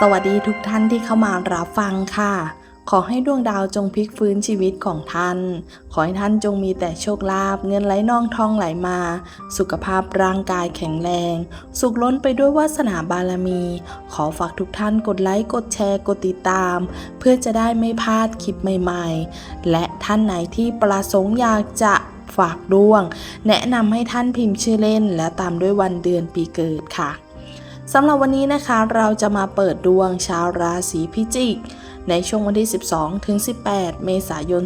สวัสดีทุกท่านที่เข้ามารับฟังค่ะ ขอให้ดวงดาวจงพลิกฟื้นชีวิตของท่าน ขอให้ท่านจงมีแต่โชคลาภเงินไหลน่องทองไหลมา สุขภาพร่างกายแข็งแรง สุขล้นไปด้วยวาสนาบารมี ขอฝากทุกท่านกดไลค์กดแชร์กดติดตาม เพื่อจะได้ไม่พลาดคลิปใหม่ๆ และท่านไหนที่ประสงค์อยากจะฝากดวง แนะนำให้ท่านพิมพ์ชื่อเล่น และตามด้วยวันเดือนปีเกิดค่ะ สำหรับวันนี้นะคะเราจะมาเปิดดวงชาวราศีพิจิก ในช่วงวันที่ 12 ถึง 18 เมษายน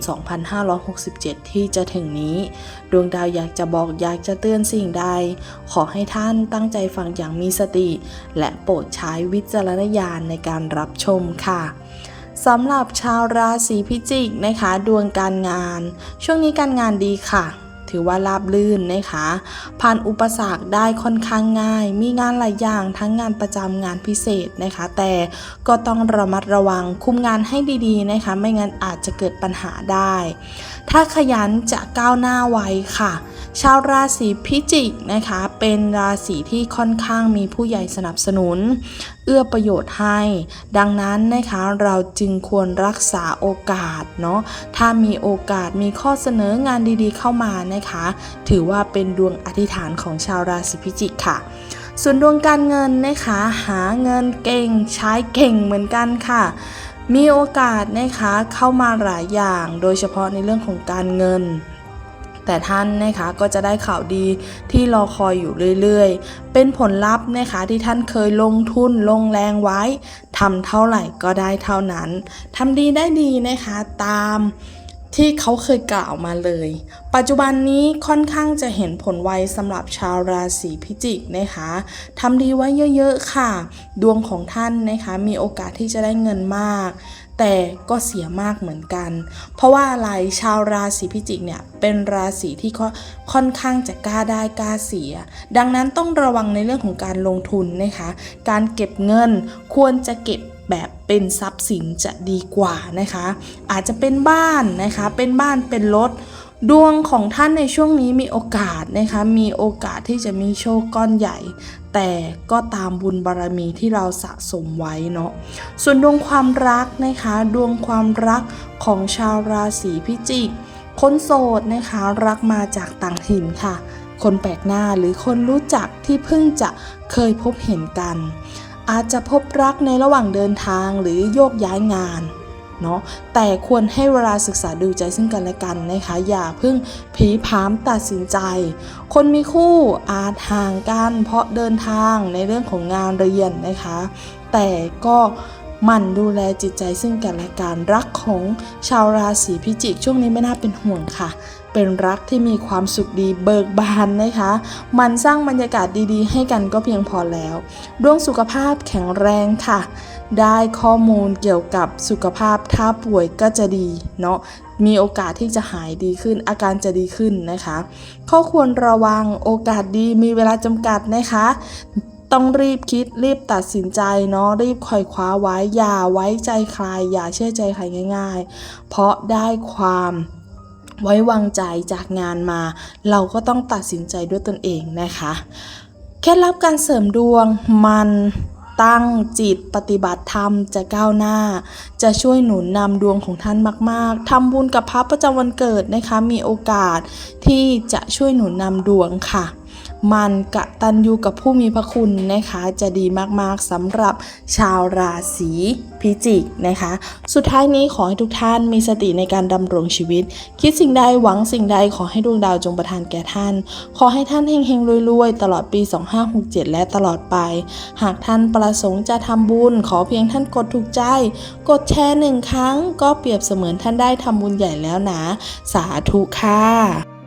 2567 ที่จะถึงนี้ ดวงดาวอยากจะบอกอยากจะเตือนสิ่งใด ขอให้ท่านตั้งใจฟังอย่างมีสติ และโปรดใช้วิจารณญาณในการรับชมค่ะสำหรับชาวราศีพิจิกนะคะ ดวงการงาน ช่วงนี้การงานดีค่ะ ถือว่าราบลื่นนะคะ ผ่านอุปสรรคได้ค่อนข้างง่าย มีงานหลายอย่างทั้งงานประจำงานพิเศษนะคะ แต่ก็ต้องระมัดระวังคุมงานให้ดีๆนะคะ ไม่งั้นอาจจะเกิดปัญหาได้ ถ้าขยันจะก้าวหน้าไวค่ะ ชาวราศีพิจิกนะคะ เป็นราศีที่ค่อนข้างมีผู้ใหญ่สนับสนุน เอื้อประโยชน์ให้ ดังนั้นนะคะเราจึงควรรักษาโอกาสเนาะถ้ามีโอกาสมีข้อเสนองานดีๆ เข้ามานะคะถือว่าเป็นดวงอธิษฐานของชาวราศีพิจิกค่ะ ส่วนดวงการเงินนะคะ หาเงินเก่งใช้เก่งเหมือนกันค่ะมีโอกาสนะคะเข้ามาหลายอย่างโดยเฉพาะในเรื่องของการเงิน แต่ท่านนะคะก็จะได้ข่าวดีที่รอคอยอยู่เรื่อยๆ เป็นผลลัพธ์นะคะที่ท่านเคยลงทุนลงแรงไว้ทำเท่าไหร่ก็ได้เท่านั้นทำดีได้ดีนะคะตาม ที่เขาเคยกล่าวมาเลย ปัจจุบันนี้ค่อนข้างจะเห็นผลไวสำหรับชาวราศีพิจิกนะคะทำดีไว้เยอะๆค่ะ ดวงของท่านนะคะมีโอกาสที่จะได้เงินมาก แต่ก็เสียมากเหมือนกัน เพราะว่าอะไรชาวราศีพิจิกเนี่ยเป็นราศีที่ค่อนค่อนข้างจะกล้าได้กล้าเสีย ดังนั้นต้องระวังในเรื่องของการลงทุนนะคะ การเก็บเงินควรจะเก็บ แบบเป็นทรัพย์สินจะดีกว่านะคะ อาจจะเป็นบ้านนะคะ เป็นบ้านเป็นรถดวงของท่านในช่วงนี้มีโอกาสนะคะ มีโอกาสที่จะมีโชคก้อนใหญ่ แต่ก็ตามบุญบารมีที่เราสะสมไว้เนาะ ส่วนดวงความรักนะคะ ดวงความรักของชาวราศีพิจิก คนโสดนะคะ รักมาจากต่างถิ่นค่ะ คนแปลกหน้าหรือคนรู้จักที่เพิ่งจะเคยพบเห็นกัน อาจจะพบรักในระหว่างเดินทางหรือโยกย้ายงานเนาะแต่ควรให้เวลาศึกษาดูใจซึ่งกันและกันนะคะ อย่าเพิ่งผีพามตัดสินใจ คนมีคู่อาจห่างกันเพราะเดินทางในเรื่องของงานเรียนนะคะ แต่ก็ มั่นดูแลจิตใจซึ่งกันและกันรักของชาวราศีพิจิกช่วงนี้ไม่น่าเป็นห่วงค่ะ เป็นรักที่มีความสุขดีเบิกบานนะคะ มันสร้างบรรยากาศดีๆ ให้กันก็เพียงพอแล้วดวงสุขภาพแข็งแรงค่ะ ได้ข้อมูลเกี่ยวกับสุขภาพถ้าป่วยก็จะดีเนาะมีโอกาสที่จะหายดีขึ้น อาการจะดีขึ้นนะคะ ข้อควรระวังโอกาสดีมีเวลาจำกัดนะคะ ต้องรีบคิดรีบตัดสินใจเนาะรีบคอยคว้าไว้อย่าไว้ใจใคร อย่าเชื่อใจใครง่าย ๆ เพราะได้ความไว้วางใจจากงานมา เราก็ต้องตัดสินใจด้วยตนเองนะคะเคล็ดลับการเสริมดวงมันตั้งจิตปฏิบัติธรรมจะก้าวหน้า จะช่วยหนุนนำดวงของท่านมาก ๆทำบุญกับพระประจำวันเกิดนะคะ มีโอกาสที่จะช่วยหนุนนำดวงค่ะ มันกะตันยูกับผู้มีพระคุณนะคะ จะดีมากๆสำหรับชาวราศีพิจิกนะคะ สุดท้ายนี้ขอให้ทุกท่านมีสติในการดำรงชีวิต คิดสิ่งใดหวังสิ่งใดขอให้ดวงดาวจงประทานแก่ท่าน ขอให้ท่านเฮงๆรวยๆ ตลอดปี 2567 และตลอดไป หากท่านประสงค์จะทำบุญ ขอเพียงท่านกดถูกใจ กดแชร์หนึ่งครั้ง ก็เปรียบเสมือนท่านได้ทำบุญใหญ่แล้วนะ สาธุค่ะ